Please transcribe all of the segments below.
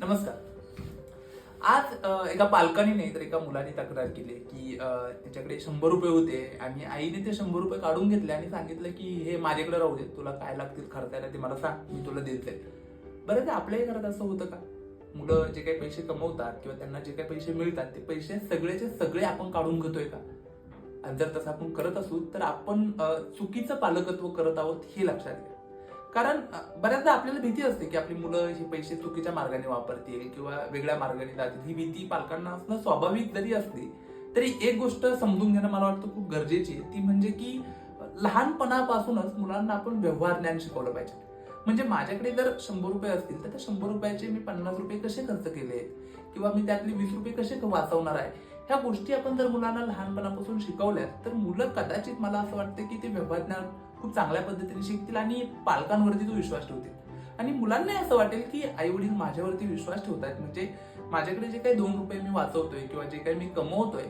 नमस्कार. आज एका पालकाने नाही तर एका मुलाने तक्रार केली की त्याच्याकडे शंभर रुपये होते आणि आईने ते शंभर रुपये काढून घेतले आणि सांगितलं की हे माझ्याकडे राहू दे तुला काय लागतील खर्चायला ते मला सांग मी तुला देते. बरं ते आपल्याही घरात असं होतं का? मुलं जे काही पैसे कमवतात किंवा त्यांना जे काही पैसे मिळतात ते पैसे सगळेचे सगळे आपण काढून घेतोय का? आणि जर तसं आपण करत असू तर आपण चुकीचं पालकत्व करत आहोत हे लक्षात घ्या. कारण बऱ्याचदा आपल्याला भीती असते की आपली मुलं हे पैसे चुकीच्या मार्गाने वापरतील किंवा वेगळ्या मार्गाने जातील. ही भीती पालकांना असणं स्वाभाविक जरी असली तरी एक गोष्ट समजून घेणं मला वाटतं खूप गरजेची आहे. ती म्हणजे की लहानपणापासूनच मुलांना आपण व्यवहार ज्ञान शिकवलं पाहिजे. म्हणजे माझ्याकडे जर शंभर रुपये असतील तर त्या शंभर रुपयाचे मी पन्नास रुपये कसे खर्च केले किंवा मी त्यातले वीस रुपये कसे वाचवणार आहे? ह्या गोष्टी आपण जर मुलांना लहानपणापासून शिकवल्यात तर मुलं कदाचित मला असं वाटतं की ते व्यवहार ज्ञान खूप चांगल्या पद्धतीने शिकतील आणि पालकांवरती तो विश्वास ठेवतील. आणि मुलांना असं वाटेल की आई वडील माझ्यावरती विश्वास ठेवतात म्हणजे माझ्याकडे जे काही दोन रुपये मी वाचवतोय किंवा जे काही मी कमवतोय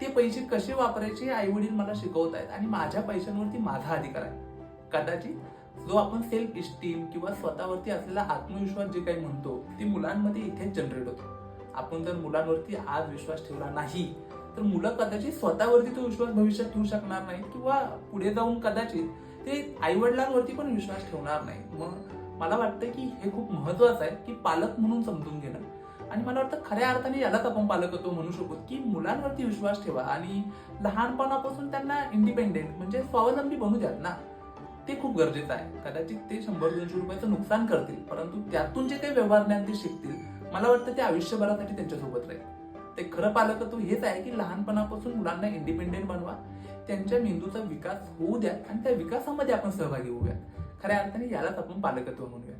ते पैसे कसे वापरायचे आई वडील मला शिकवत आहेत आणि माझ्या पैशांवरती माझा अधिकार आहे. कदाचित जो आपण सेल्फ इस्टीम किंवा स्वतःवरती असलेला आत्मविश्वास जे काही म्हणतो ते मुलांमध्ये इथेच जनरेट होतो. आपण जर मुलांवरती आज विश्वास ठेवला नाही तर मुलं कदाचित स्वतःवरती तो विश्वास भविष्यात ठेवू शकणार नाही किंवा पुढे जाऊन कदाचित ते आई वडिलांवरती पण विश्वास ठेवणार नाही. मग मला वाटतं की हे खूप महत्वाचं आहे की पालक म्हणून समजून घेणं. आणि मला वाटतं खऱ्या अर्थाने यालाच आपण पालकत्व म्हणू शकतो की मुलांवरती विश्वास ठेवा आणि लहानपणापासून त्यांना इंडिपेंडेंट म्हणजे स्वावलंबी बनू द्यात ना. ते खूप गरजेचं आहे. कदाचित ते शंभर दोनशे रुपयाचं नुकसान करतील परंतु त्यातून जे काही व्यवहार ज्ञान ते शिकतील मला वाटतं ते आयुष्यभरासाठी त्यांच्यासोबत राहील. ते खरं पालकत्व हेच आहे की लहानपणापासून मुलांना इंडिपेंडेंट बनवा. त्यांच्या मेंदूचा विकास होऊ द्या आणि त्या विकासामध्ये आपण सहभागी होऊया खऱ्या अर्थाने यालाच आपण पालकत्व म्हणूया